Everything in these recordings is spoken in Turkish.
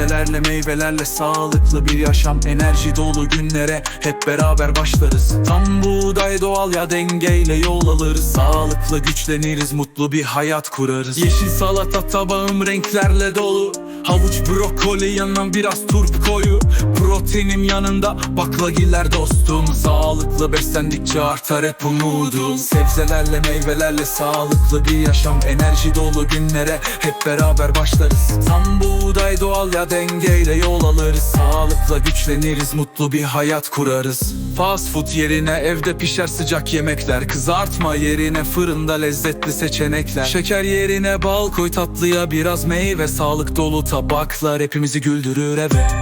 Sebzelerle meyvelerle sağlıklı bir yaşam. Enerji dolu günlere hep beraber başlarız. Tam buğday doğal ya dengeyle yol alırız. Sağlıklı güçleniriz mutlu bir hayat kurarız. Yeşil salata tabağım renklerle dolu. Havuç brokoli yanına biraz turp koyu. Proteinim yanında baklagiller dostum. Sağlıklı beslendikçe artar hep umudum. Sebzelerle meyvelerle sağlıklı bir yaşam. Enerji dolu günlere hep beraber başlarız. Tam buğday doğal ya dengeyle yol alırız. Sağlıkla güçleniriz mutlu bir hayat kurarız. Fast food yerine evde pişer sıcak yemekler. Kızartma yerine fırında lezzetli seçenekler. Şeker yerine bal koy tatlıya biraz meyve. Sağlık dolu tabaklar hepimizi güldürür evet.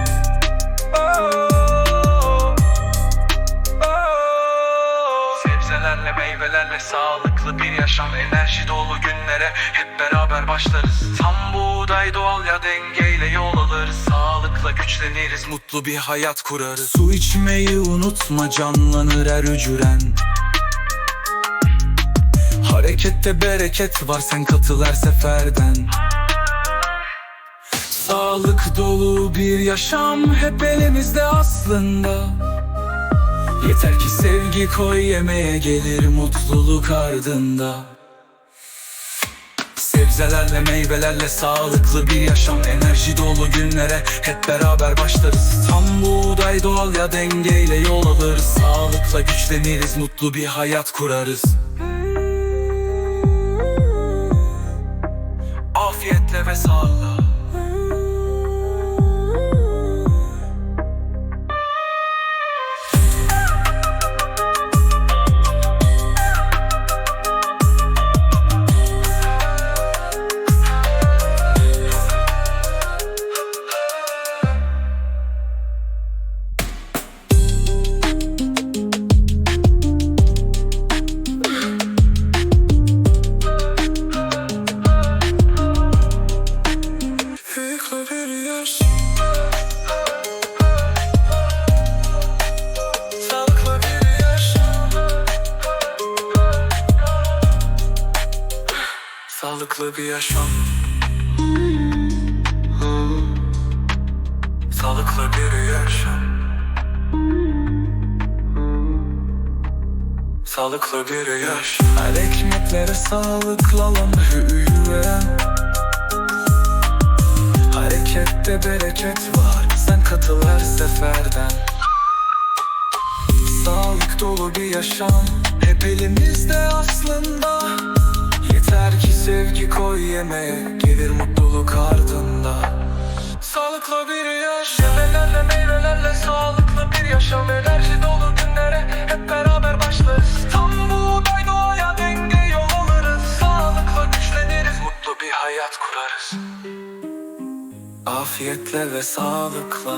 Sebzelerle meyvelerle sağlıklı bir yaşam. Enerji dolu günlere beraber başlarız. Tam buğday doğal ya dengeyle yol alırız. Sağlıkla güçleniriz mutlu bir hayat kurarız. Su içmeyi unutma canlanır her hücren. Harekette bereket var sen katıl her seferden. Sağlık dolu bir yaşam hep elimizde aslında. Yeter ki sevgi koy yemeğe gelir mutluluk ardında Sebzelerle meyvelerle sağlıklı bir yaşam. Enerji dolu günlere hep beraber başlarız. Tam buğday doğal ya dengeyle yol alırız. Sağlıkla güçleniriz mutlu bir hayat kurarız. Afiyetle ve sağlıkla Sağlıklı bir yaşam. Sağlıklı bir yaşam. Sağlıklı bir yaş Her ekmeklere sağlıklı alan büyüyen Harekette bereket var Sen katıl her seferden. Sağlık dolu bir yaşam Hep elimizde aslında Yeter ki sevgi koy yemeğe Gelir mutluluk ardında. Sağlıklı bir yaş Meyvelerle meyvelerle sağlıklı bir yaşam. Enerji dolu günlere hep beraber başlarız. Tam buğday doğaya denge yol alırız. Sağlıkla güçleniriz Mutlu bir hayat kurarız. Afiyetle ve sağlıkla